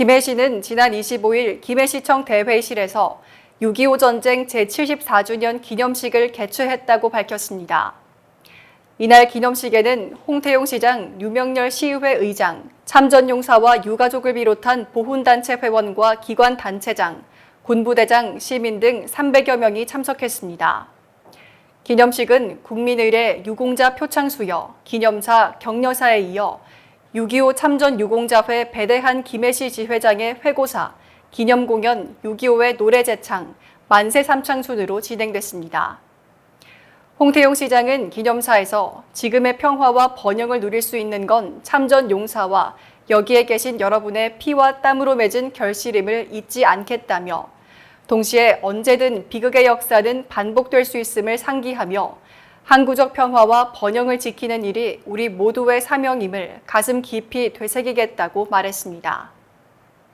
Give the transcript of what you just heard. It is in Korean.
김해 시는 지난 25일 김해시청 대회실에서 6.25 전쟁 제74주년 기념식을 개최했다고 밝혔습니다. 이날 기념식에는 홍태용 시장, 유명렬 시의회 의장, 참전용사와 유가족을 비롯한 보훈단체 회원과 기관 단체장, 군부대장, 시민 등 300여 명이 참석했습니다. 기념식은 국민의례 유공자 표창 수여, 기념사, 격려사에 이어 6.25 참전 유공자회 배대한 김해시 지회장의 회고사, 기념 공연 6.25의 노래 제창, 만세 삼창 순으로 진행됐습니다. 홍태용 시장은 기념사에서 지금의 평화와 번영을 누릴 수 있는 건 참전 용사와 여기에 계신 여러분의 피와 땀으로 맺은 결실임을 잊지 않겠다며 동시에 언제든 비극의 역사는 반복될 수 있음을 상기하며 항구적 평화와 번영을 지키는 일이 우리 모두의 사명임을 가슴 깊이 되새기겠다고 말했습니다.